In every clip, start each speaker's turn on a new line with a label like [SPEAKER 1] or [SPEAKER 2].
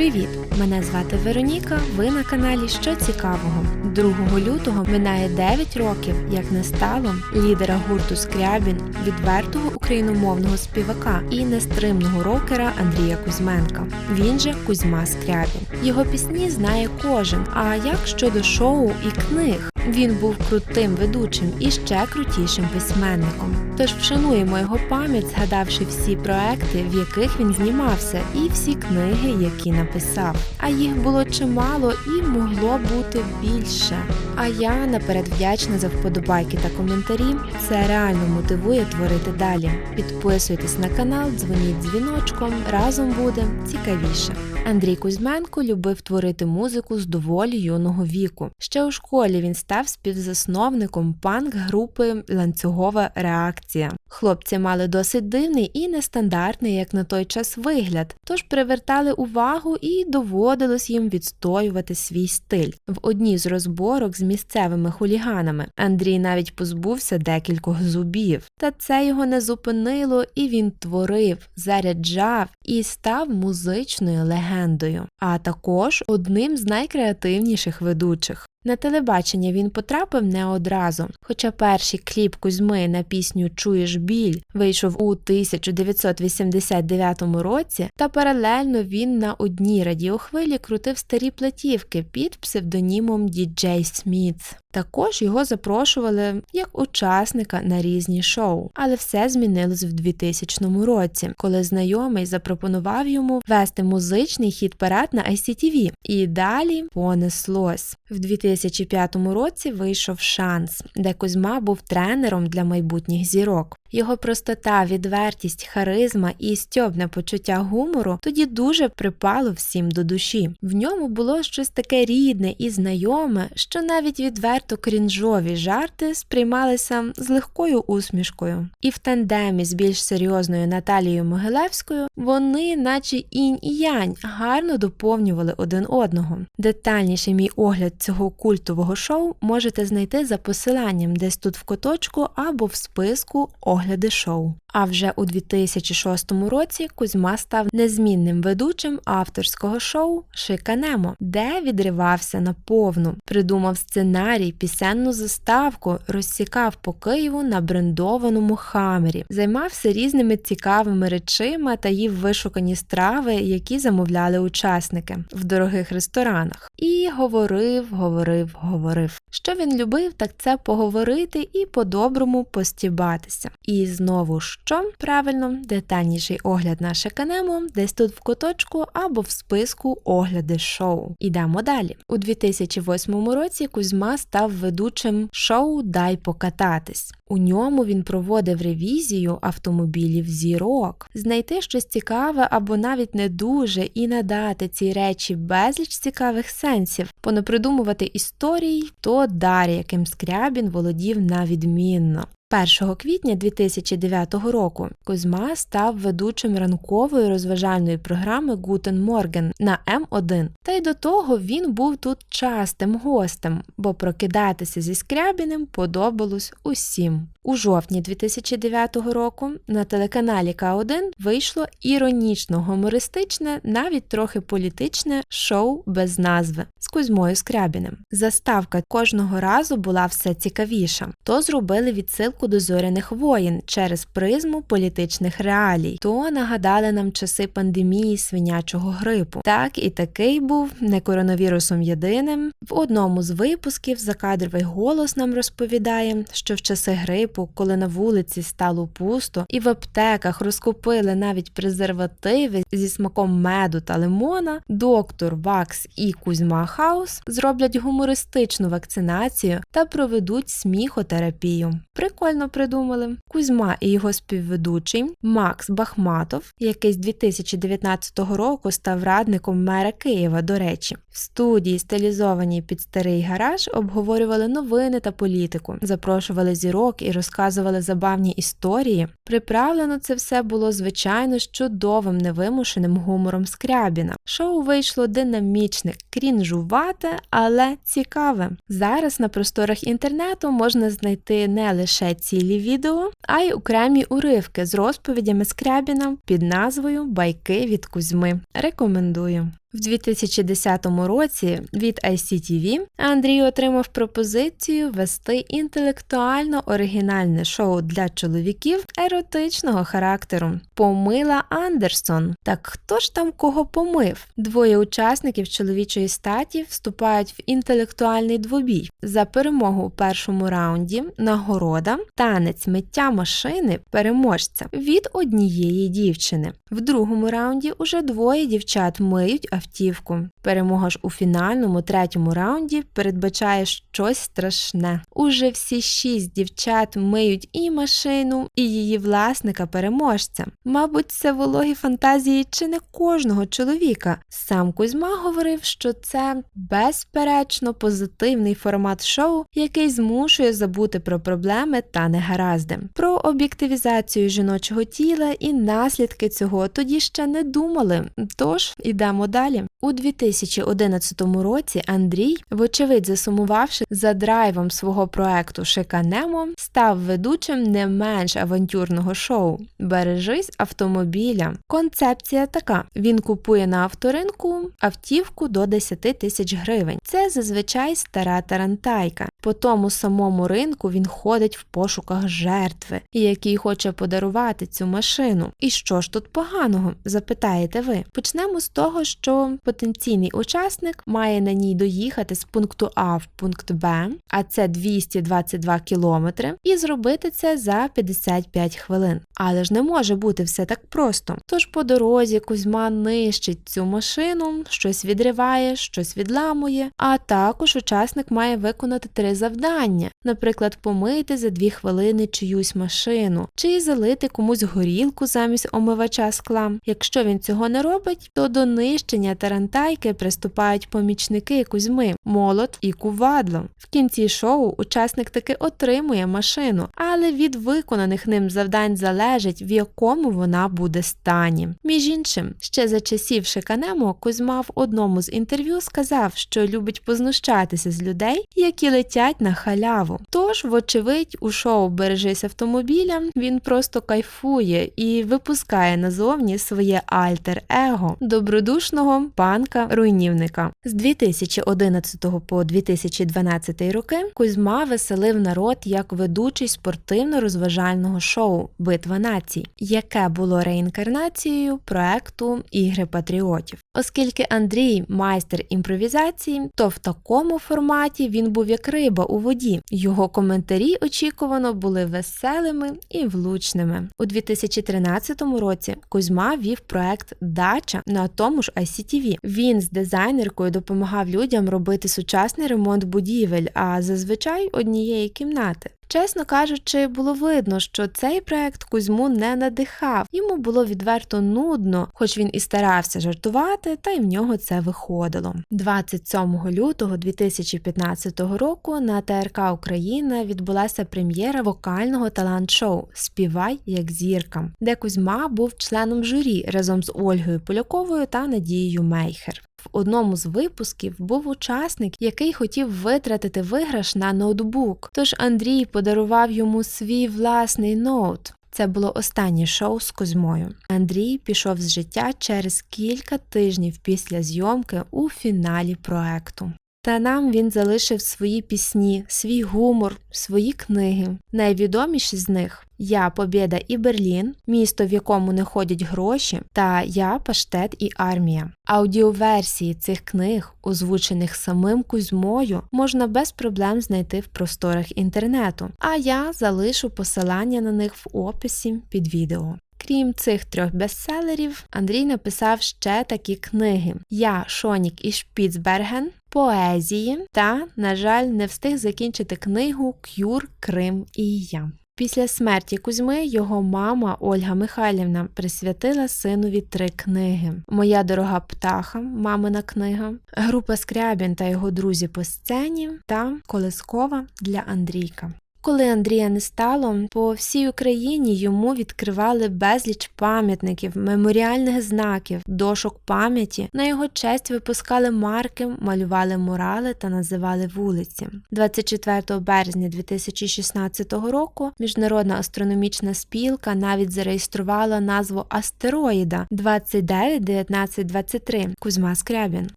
[SPEAKER 1] Привіт! Мене звати Вероніка. Ви на каналі Що цікавого. 2 лютого минає 9 років, як не стало лідера гурту Скрябін, відвертого україномовного співака і нестримного рокера Андрія Кузьменка. Він же Кузьма Скрябін. Його пісні знає кожен. А як щодо шоу і книг? Він був крутим ведучим і ще крутішим письменником. Тож вшануємо його пам'ять, згадавши всі проекти, в яких він знімався, і всі книги, які написав. А їх було чимало і могло бути більше. А я наперед вдячна за вподобайки та коментарі. Це реально мотивує творити далі. Підписуйтесь на канал, дзвоніть дзвіночком, разом буде цікавіше. Андрій Кузьменко любив творити музику з доволі юного віку. Ще у школі він став співзасновником панк-групи Ланцюгова реакція. Хлопці мали досить дивний і нестандартний, як на той час, вигляд, тож привертали увагу і доводилось їм відстоювати свій стиль. В одній з розборок з місцевими хуліганами Андрій навіть позбувся декількох зубів. Та це його не зупинило, і він творив, заряджав і став музичною легендою, а також одним з найкреативніших ведучих. На телебачення він потрапив не одразу, хоча перший кліп Кузьми на пісню Чуєш біль вийшов у 1989 році, та паралельно він на одній радіохвилі крутив старі платівки під псевдонімом Діджей Сміт. Також його запрошували як учасника на різні шоу, але все змінилось в 2000 році, коли знайомий запропонував йому вести музичний хіт парад на ICTV. І далі понеслось. В 2005 році вийшов шанс, де Кузьма був тренером для майбутніх зірок. Його простота, відвертість, харизма і стьобне почуття гумору тоді дуже припало всім до душі. В ньому було щось таке рідне і знайоме, що навіть відверто крінжові жарти сприймалися з легкою усмішкою. І в тандемі з більш серйозною Наталією Могилевською вони, наче інь і янь, гарно доповнювали один одного. Детальніший мій огляд цього культового шоу можете знайти за посиланням десь тут в куточку або в списку огляди шоу. А вже у 2006 році Кузьма став незмінним ведучим авторського шоу Шиканемо, де відривався на повну, придумав сценарій, пісенну заставку, розсікав по Києву на брендованому хамері, займався різними цікавими речима та їв вишукані страви, які замовляли учасники в дорогих ресторанах. І говорив, говорив, говорив. Що він любив, так це поговорити і по-доброму постібатися. І знову що правильно, детальніший огляд на Шиканемо десь тут в куточку або в списку огляди шоу. Ідемо далі. У 2008 році Кузьма став ведучим шоу Дай покататись. У ньому він проводив ревізію автомобілів зірок, знайти щось цікаве або навіть не дуже, і надати цій речі безліч цікавих сенсів, понапридумувати історій, то дар, яким Скрябін володів на відмінно. 1 квітня 2009 року Кузьма став ведучим ранкової розважальної програми Гутен Морген на М1. Та й до того він був тут частим гостем, бо прокидатися зі Скрябіним подобалось усім. У жовтні 2009 року на телеканалі К1 вийшло іронічно гумористичне, навіть трохи політичне шоу без назви з Кузьмою Скрябіним. Заставка кожного разу була все цікавіша, то зробили відсилку зоряних воїн через призму політичних реалій, то нагадали нам часи пандемії свинячого грипу. Так і такий був не коронавірусом єдиним. В одному з випусків закадровий голос нам розповідає, що в часи грипу, коли на вулиці стало пусто, і в аптеках розкупили навіть презервативи зі смаком меду та лимона, доктор Вакс і Кузьма Хаус зроблять гумористичну вакцинацію та проведуть сміхотерапію. Прикольно придумали. Кузьма і його співведучий Макс Бахматов, який з 2019 року став радником мера Києва, до речі, в студії, стилізованій під старий гараж, обговорювали новини та політику, запрошували зірок і розказували забавні історії. Приправлено це все було звичайно з чудовим невимушеним гумором Скрябіна. Шоу вийшло динамічне, крінжувате, але цікаве. Зараз на просторах інтернету можна знайти не лише цілі відео, а й окремі уривки з розповідями Скрябіна під назвою Байки від Кузьми. Рекомендую. В 2010 році від ICTV Андрій отримав пропозицію вести інтелектуально оригінальне шоу для чоловіків еротичного характеру. Помила Андерсон. Так хто ж там кого помив? Двоє учасників чоловічої статі вступають в інтелектуальний двобій. За перемогу у першому раунді нагорода, танець миття машини переможця від однієї дівчини. В другому раунді уже двоє дівчат миють автівку. Перемога ж у фінальному третьому раунді передбачає щось страшне. Уже всі шість дівчат миють і машину, і її власника переможця. Мабуть, це вологі фантазії чи не кожного чоловіка. Сам Кузьма говорив, що це безперечно позитивний формат шоу, який змушує забути про проблеми та негаразди, про об'єктивізацію жіночого тіла і наслідки цього тоді ще не думали. Тож ідемо далі. У 2011 році Андрій, вочевидь засумувавши за драйвом свого проекту Шиканемо, став ведучим не менш авантюрного шоу Бережись автомобіля. Концепція така: він купує на авторинку автівку до 10 тисяч гривень. Це зазвичай стара тарантайка. По тому самому ринку він ходить в пошуках жертви, який хоче подарувати цю машину. І що ж тут поганого? запитаєте ви. Почнемо з того, що потенційний учасник має на ній доїхати з пункту А в пункт Б, а це 222 кілометри, і зробити це за 55 хвилин. Але ж не може бути все так просто. Тож по дорозі Кузьма нищить цю машину, щось відриває, щось відламує, а також учасник має виконати три завдання, наприклад, помити за 2 хвилини чиюсь машину, чи залити комусь горілку замість омивача скла. Якщо він цього не робить, то до нищення тарантайки приступають помічники Кузьми, молот і кувадло. В кінці шоу учасник таки отримує машину, але від виконаних ним завдань залежить, в якому вона буде стані. Між іншим, ще за часів Шиканемо Кузьма в одному з інтерв'ю сказав, що любить познущатися з людей, які летять на халяву. Тож, вочевидь, у шоу Бережись автомобіля він просто кайфує і випускає назовні своє альтер-его добродушного панка-руйнівника. З 2011 по 2012 роки Кузьма веселив народ як ведучий спортивно-розважального шоу Битва націй, яке було реінкарнацією проекту Ігри Патріотів. Оскільки Андрій майстер імпровізації, то в такому форматі він був як риба у воді. Його коментарі очікувано були веселими і влучними. У 2013 році Кузьма вів проект Дача на тому ж ICTV. Він з дизайнеркою допомагав людям робити сучасний ремонт будівель, а зазвичай однієї кімнати. Чесно кажучи, було видно, що цей проект Кузьму не надихав, йому було відверто нудно, хоч він і старався жартувати, та й в нього це виходило. 27 лютого 2015 року на ТРК Україна відбулася прем'єра вокального талант-шоу Співай як зірка, де Кузьма був членом журі разом з Ольгою Поляковою та Надією Мейхер. В одному з випусків був учасник, який хотів витратити виграш на ноутбук, тож Андрій подарував йому свій власний ноут. Це було останнє шоу з Кузьмою. Андрій пішов з життя через кілька тижнів після зйомки у фіналі проекту. Та нам він залишив свої пісні, свій гумор, свої книги. Найвідоміші з них Я Побєда і Берлін, місто, в якому не ходять гроші, та Я Паштет і армія. Аудіоверсії цих книг, озвучених самим Кузьмою, можна без проблем знайти в просторах інтернету, а я залишу посилання на них в описі під відео. Крім цих трьох бестселерів, Андрій написав ще такі книги: Я, Шонік і Шпіцберген, поезії та, на жаль, не встиг закінчити книгу К'юр, Крим і я. Після смерті Кузьми його мама Ольга Михайлівна присвятила синові три книги: Моя дорога птаха, мамина книга, група Скрябін та його друзі по сцені та Колескова для Андрійка. Коли Андрія не стало, по всій Україні йому відкривали безліч пам'ятників, меморіальних знаків, дошок пам'яті. На його честь випускали марки, малювали мурали та називали вулиці. 24 березня 2016 року Міжнародна астрономічна спілка навіть зареєструвала назву астероїда 291923 Кузьма Скрябін.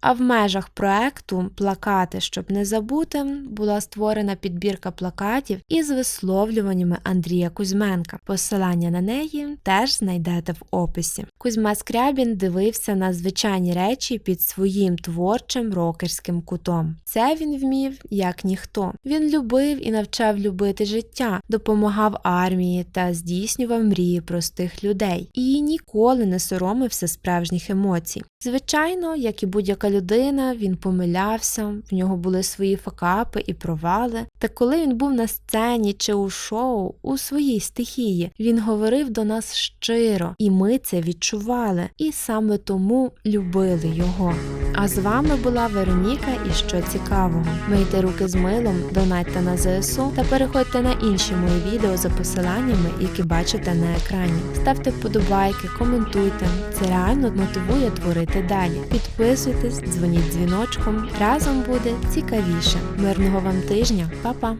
[SPEAKER 1] А в межах проекту Плакати, щоб не забути, була створена підбірка плакатів із висловлюваннями Андрія Кузьменка. Посилання на неї теж знайдете в описі. Кузьма Скрябін дивився на звичайні речі під своїм творчим рокерським кутом. Це він вмів як ніхто. Він любив і навчав любити життя, допомагав армії та здійснював мрії простих людей і ніколи не соромився справжніх емоцій. Звичайно, як і будь-яка людина, він помилявся, в нього були свої факапи і провали. Та коли він був на сцені чи у шоу, у своїй стихії, він говорив до нас щиро, і ми це відчували, і саме тому любили його. А з вами була Вероніка і що цікавого. Мийте руки з милом, донатьте на ЗСУ та переходьте на інші мої відео за посиланнями, які бачите на екрані. Ставте вподобайки, коментуйте. Це реально мотивує творити далі. Підписуйтесь, дзвоніть дзвіночком. Разом буде цікавіше. Мирного вам тижня, Па-па!